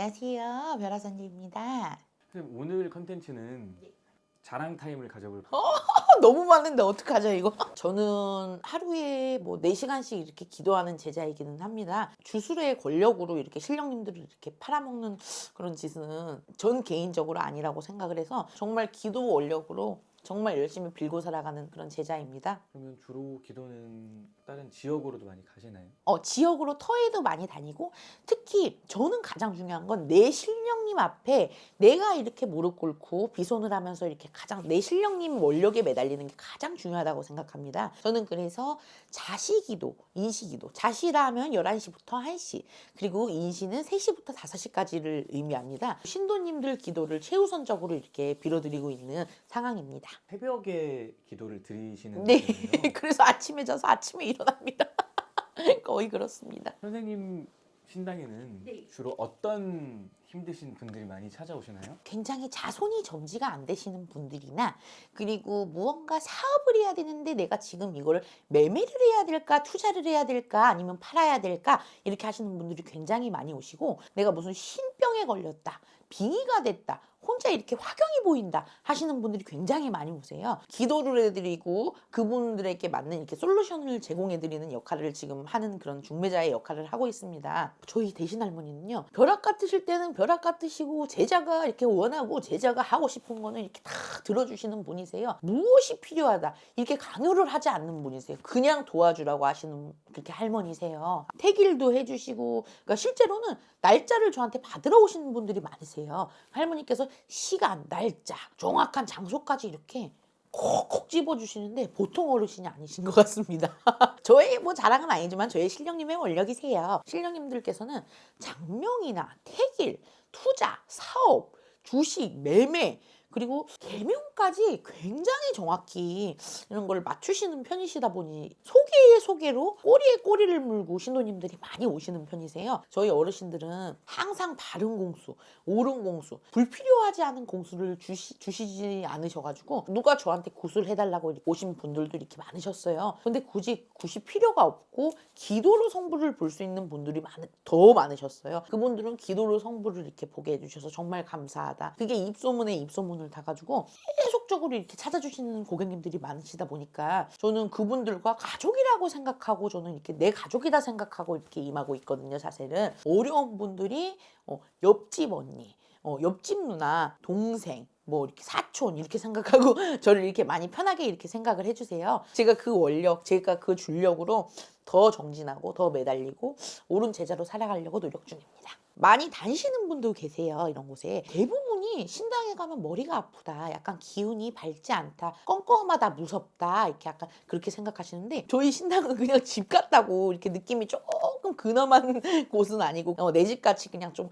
안녕하세요. 선생님 오늘 컨텐츠는 자랑 타임을 가져볼 어? 너무 많은데 어떡하죠 이거? 저는 하루에 뭐 4시간씩 이렇게 기도하는 제자이기는 합니다. 주술의 권력으로 이렇게 신령님들을 이렇게 팔아먹는 그런 짓은 전 개인적으로 아니라고 생각을 해서 정말 기도 원력으로 정말 열심히 빌고 살아가는 그런 제자입니다. 그러면 주로 기도는 다른 지역으로도 많이 가시나요? 어, 지역으로 터에도 많이 다니고 특히 저는 가장 중요한 건 내 신령님 앞에 내가 이렇게 무릎 꿇고 비손을 하면서 이렇게 가장 내 신령님 원력에 매달리는 게 가장 중요하다고 생각합니다. 저는 그래서 자시기도, 인시기도. 자시라 하면 11시부터 1시, 그리고 인시는 3시부터 5시까지를 의미합니다. 신도님들 기도를 최우선적으로 이렇게 빌어드리고 있는 상황입니다. 새벽에 기도를 드리시는 네. 그래서 아침에 자서 아침에 일어납니다. 거의 그렇습니다. 선생님 신당에는 네. 주로 어떤 힘드신 분들이 많이 찾아오시나요? 굉장히 자손이 정지가 안 되시는 분들이나 그리고 무언가 사업을 해야 되는데 내가 지금 이거를 매매를 해야 될까 투자를 해야 될까 아니면 팔아야 될까 이렇게 하시는 분들이 굉장히 많이 오시고 내가 무슨 신병에 걸렸다 빙의가 됐다 혼자 이렇게 화경이 보인다 하시는 분들이 굉장히 많이 오세요. 기도를 해드리고 그분들에게 맞는 이렇게 솔루션을 제공해드리는 역할을 지금 하는 그런 중매자의 역할을 하고 있습니다. 저희 대신 할머니는요 벼락 같으실 때는 벼락 같으시고 제자가 이렇게 원하고 제자가 하고 싶은 거는 이렇게 다 들어주시는 분이세요. 무엇이 필요하다 이렇게 강요를 하지 않는 분이세요. 그냥 도와주라고 하시는 그렇게 할머니세요. 태길도 해주시고 그러니까 실제로는 날짜를 저한테 받으러 오시는 분들이 많으세요. 할머니께서 시간, 날짜, 정확한 장소까지 이렇게 콕콕 집어주시는데 보통 어르신이 아니신 것 같습니다. 저의 뭐 자랑은 아니지만 저의 신령님의 원력이세요. 신령님들께서는 장명이나 태길, 투자, 사업, 주식, 매매 그리고 개명까지 굉장히 정확히 이런 걸 맞추시는 편이시다 보니 소개의 소개로 꼬리에 꼬리를 물고 신도님들이 많이 오시는 편이세요. 저희 어르신들은 항상 바른 공수, 옳은 공수, 불필요하지 않은 공수를 주시, 주시지 않으셔가지고 누가 저한테 구슬 해달라고 오신 분들도 이렇게 많으셨어요. 근데 굳이 굳이 필요가 없고 기도로 성부를 볼 수 있는 분들이 많, 더 많으셨어요. 그분들은 기도로 성부를 이렇게 보게 해주셔서 정말 감사하다. 그게 입소문에 입소문을 타가지고 계속적으로 이렇게 찾아주시는 고객님들이 많으시다 보니까 저는 그분들과 가족이라고 생각하고 저는 이렇게 내 가족이다 생각하고 이렇게 임하고 있거든요. 사실은 어려운 분들이 어, 옆집 언니, 어, 옆집 누나, 동생, 뭐 이렇게 사촌 이렇게 생각하고 저를 이렇게 많이 편하게 이렇게 생각을 해주세요. 제가 그 원력, 제가 그 줄력으로 더 정진하고 더 매달리고 옳은 제자로 살아가려고 노력 중입니다. 많이 다니시는 분도 계세요. 이런 곳에 대부분 이 신당에 가면 머리가 아프다. 약간 기운이 밝지 않다. 껌껌하다. 무섭다. 이렇게 약간 그렇게 생각하시는데 저희 신당은 그냥 집 같다고 이렇게 느낌이 조금 근엄한 곳은 아니고 어, 내 집 같이 그냥 좀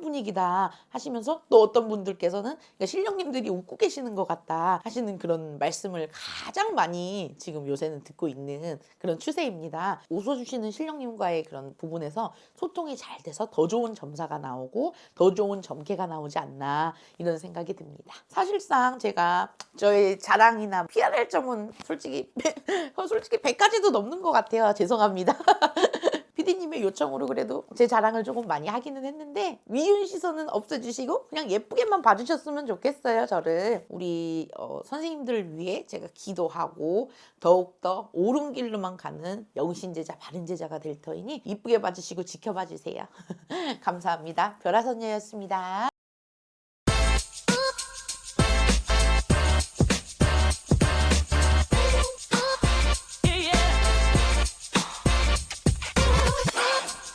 분위기다 하시면서 또 어떤 분들께서는 그러니까 신령님들이 웃고 계시는 것 같다 하시는 그런 말씀을 가장 많이 지금 요새는 듣고 있는 그런 추세입니다. 웃어주시는 신령님과의 그런 부분에서 소통이 잘 돼서 더 좋은 점사가 나오고 더 좋은 점괘가 나오지 않나 이런 생각이 듭니다. 사실상 제가 저의 자랑이나 PR할 점은 솔직히 솔직히 100가지도 넘는 것 같아요. 죄송합니다. PD님의 요청으로 그래도 제 자랑을 조금 많이 하기는 했는데 미운 시선은 없애주시고 그냥 예쁘게만 봐주셨으면 좋겠어요 저를. 우리 어, 선생님들을 위해 제가 기도하고 더욱더 옳은 길로만 가는 영신 제자 바른 제자가 될 터이니 이쁘게 봐주시고 지켜봐 주세요. 감사합니다. 별아선녀였습니다